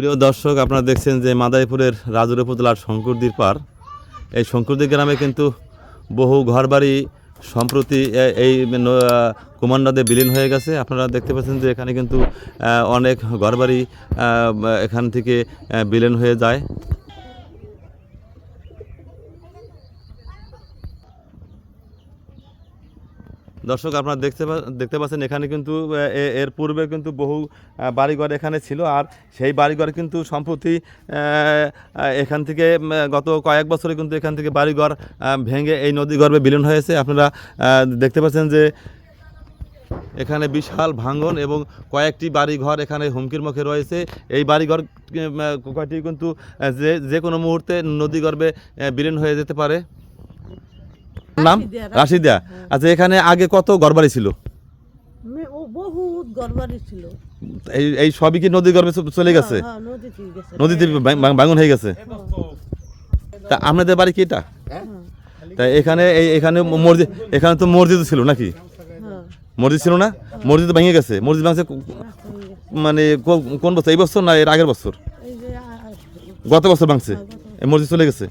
প্রিয় দর্শক, আপনারা দেখছেন যে মাদারীপুরের রাজুর উপজেলার শঙ্করদির পার। এই শঙ্করদি গ্রামে কিন্তু বহু ঘরবাড়ি সম্প্রতি এই কুমান্ডাদের বিলীন হয়ে গেছে। আপনারা দেখতে পাচ্ছেন যে এখানে কিন্তু অনেক ঘরবাড়ি এখান থেকে বিলীন হয়ে যায়। দর্শক আপনারা দেখতে দেখতে পাচ্ছেন, এখানে কিন্তু এর পূর্বে কিন্তু বহু বাড়িঘর এখানে ছিল। আর সেই বাড়িঘর কিন্তু সম্প্রতি এখান থেকে গত কয়েক বছরে কিন্তু এখান থেকে বাড়িঘর ভেঙে এই নদী গর্ভে বিলীন হয়েছে। আপনারা দেখতে পাচ্ছেন যে এখানে বিশাল ভাঙন এবং কয়েকটি বাড়িঘর এখানে হুমকির মুখে রয়েছে। এই বাড়িঘর কয়টি কিন্তু যে যে কোনো মুহূর্তে নদী গর্ভে বিলীন হয়ে যেতে পারে। নাম? রাশিদা, আচ্ছা এখানে আগে কত ঘরবাড়ি ছিল? বহুত গড়বাড়ি ছিল। এই এই সবই কি নদী গর্ভে চলে গেছে? হ্যাঁ নদী ঠিক গেছে। নদীতে ভাঙন হয়ে গেছে? তা আপনাদের বাড়ি কি এটা? তা এখানে এই এখানে মসজিদ এখানে তো মসজিদ ছিল নাকি? হ্যাঁ। মসজিদ ছিল না? মসজিদ ভেঙে গেছে। মসজিদ ভাঙছে হয়ে। মানে কোন বছর? এই বছর না এর আগের বছর? গত বছর ভাঙছে। এই মসজিদ চলে গেছে?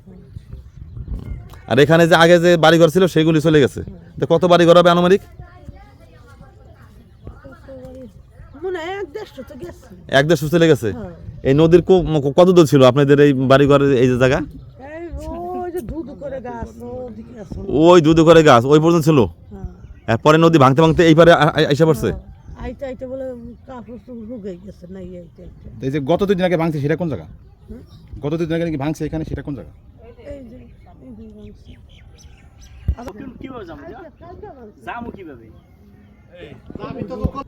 আর এখানে যে আগে যে বাড়িঘর ছিল সেগুলি চলে গেছে। তো কত বাড়িঘর হবে আনুমানিক? এক দেড়শো তো গেছে। এক দেড়শো চলে গেছে? হ্যাঁ। এই নদীর কত দূর ছিল আপনাদের এই বাড়িঘরের এই যে জায়গা? ওই যে ধুধু করে গাছ ওই দুধ করে গাছ ওই পর্যন্ত ছিল? হ্যাঁ। এরপরে নদী ভাঙতে ভাঙতে এইবারে এসে পড়ছে? তো এই যে গত দুদিন আগে ভাঙছে সেটা কোন জায়গা? গত দুদিন আগে নাকি ভাঙছে এখানে সেটা কোন জায়গা এই যে এই যে ভাঙছে। কীভাবে যাব কালকে ভাঙছে। যাব কীভাবে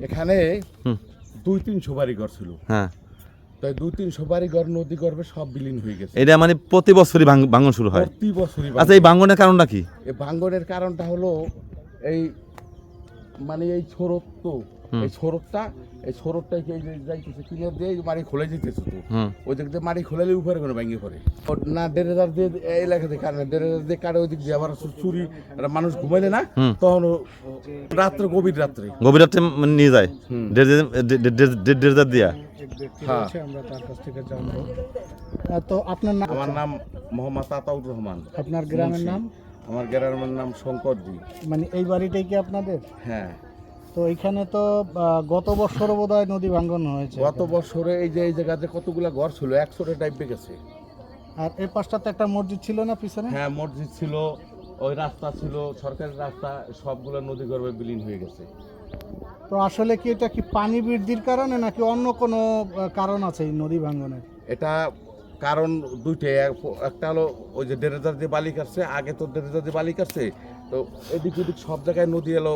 এখানে দুই তিন বাড়ি ঘর ছিল। হ্যাঁ। তাই দুই তিন বাড়ি ঘর নদী গর্ভে সব বিলীন হয়ে গেছে। এটা মানে প্রতি বছরই ভাঙ- ভাঙন শুরু হয়? প্রতি বছরই আচ্ছা এই ভাঙনের কারণটা কি? এই ভাঙনের কারণটা হলো এই মানে এই হুম। এই এই যাইতেছে কিনে দিয়ে মারি খুলে যেতেছে তো। ওই দিক দিয়ে মারি খুলে উপরে কোনো ভেঙে পড়ে। না দেড় হাজার দিয়ে এই এলাকা দিয়ে কাটে দেড় হাজার দিয়ে কাটে ওই দিক দিয়ে আবার চুরি মানুষ ঘুমাইলে না তখন রাত্রে গভীর রাত্রে। গভীর রাত্রে মানে নিয়ে যায়। দেড় হাজার দিয়া। হ্যাঁ। আমরা তার কাছ থেকে জানব। আহ, তো আপনার নাম? আমার নাম মোহাম্মদ আতাউর রহমান। আপনার গ্রামের নাম? আমার গ্রামের নাম শঙ্করজি মানে এই বাড়িটাই কি আপনাদের? হ্যাঁ। তো এখানে তো গত বছরও বোধহয় নদী ভাঙ্গন হয়েছে। গত বছরে এই যে এই জায়গাতে কতগুলো ঘর ছিল? একশোটা টাইপে গেছে। আর এই পাশটাতে একটা মসজিদ ছিল না পিছনে? হ্যাঁ মসজিদ ছিল ওই রাস্তা ছিল সরকারি রাস্তা সবগুলো নদী গর্ভে বিলীন হয়ে গেছে। তো আসলে কি এটা কি পানি বৃদ্ধির কারণে নাকি অন্য কোনো কারণ আছে এই নদী ভাঙ্গনের? এটা কারণ দুইটাই একটা হলো ওই যে দেড় হাজার দিয়ে বালি কাটছে আগে তো দেড় হাজার দিয়ে বালি কাটছে তো এদিক ওদিক সব জায়গায় নদী এলো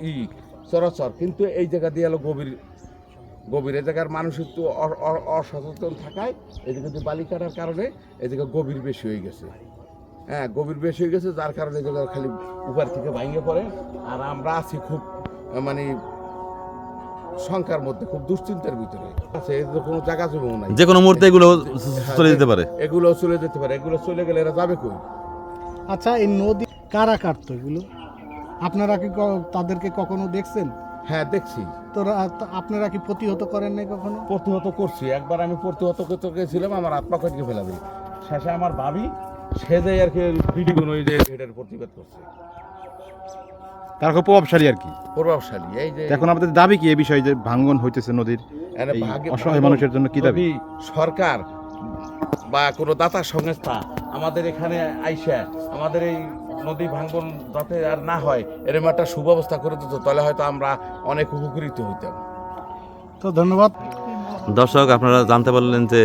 ই। চরাচর কিন্তু এই জায়গা দিয়ে এলো গভীর গভীর। এ জায়গার মানুষ একটু অ- অ- অসচেতন থাকায় এদিকে দিয়ে বালি কাটার কারণে এদিকে গভীর বেশি হয়ে গেছে। হ্যাঁ গভীর বেশি হয়ে গেছে যার কারণে এই জায়গা খালি উপর থেকে ভাঙিয়ে পড়ে। আর আমরা আছি খুব মানে শঙ্কার মধ্যে খুব দুশ্চিন্তার ভিতরে। আছে এদের কোনো জায়গা জমিও নাই। যে কোনো মুহূর্তে এগুলো চলে যেতে পারে। এগুলো চলে যেতে পারে। এগুলো চলে গেলে এরা যাবে কই? আচ্ছা এই নদী কারা কাটতো এগুলো? আপনারা কি ক- তাদেরকে কখনো দেখছেন? হ্যাঁ দেখছি। তো আপনারা কি প্রতিহত করেন নাই কখনো? প্রতিহত করছি। একবার আমি প্রতিহত করতে গেছিলাম আমার আত্মা কটকে ফেলাবে শেষে আমার ভাবি সে যে আর কি ভিডিও ওই যে এটার প্রতিবাদ করছে। তার খুব প্রভাবশালী আর কি। প্রভাবশালী এই যে এখন আপনাদের দাবি কি এই বিষয়ে যে ভাঙ্গন হইতেছে নদীর অসহায় মানুষের জন্য কি দাবি? সরকার বা কোনো দাতা সংস্থা আমাদের এখানে আইসা আমাদের এই নদী ভাঙ্গন যাতে আর না হয় এরকম একটা সুব্যবস্থা করে দিত তাহলে হয়তো আমরা অনেক উপকৃত হইতাম। তো ধন্যবাদ। দর্শক আপনারা জানতে পারলেন যে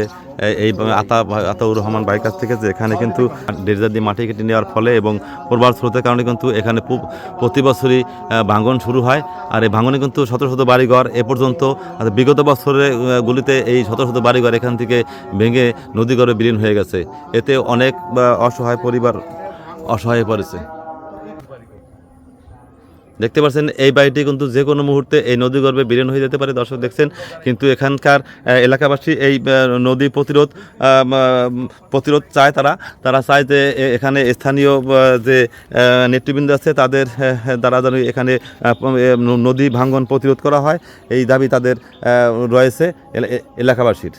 এই আতা আতাউর রহমান ভাইয়ের কাছ থেকে যে এখানে কিন্তু দেড় দিয়ে মাটি কেটে নেওয়ার ফলে এবং প্রবাল স্রোতের কারণে কিন্তু এখানে প্রতি বছরই ভাঙন শুরু হয়। আর এই ভাঙনে কিন্তু শত শত বাড়িঘর এ পর্যন্ত বিগত বছরের গুলিতে এই শত শত বাড়িঘর এখান থেকে ভেঙে নদীগড়ে বিলীন হয়ে গেছে। এতে অনেক অসহায় পরিবার অসহায় পড়েছে। দেখতে পাচ্ছেন, এই বাড়িটি কিন্তু যে কোনো মুহূর্তে এই নদী গর্ভে বিলীন হয়ে যেতে পারে, দর্শক দেখছেন। কিন্তু এখানকার এলাকাবাসী এই নদী প্রতিরোধ প্রতিরোধ চায় তারা। তারা চায় যে এখানে স্থানীয় যে নেতৃবৃন্দ আছে, তাদের দ্বারা যেন এখানে নদী ভাঙ্গন প্রতিরোধ করা হয়। এই দাবি তাদের রয়েছে এলা- এলাকাবাসীর।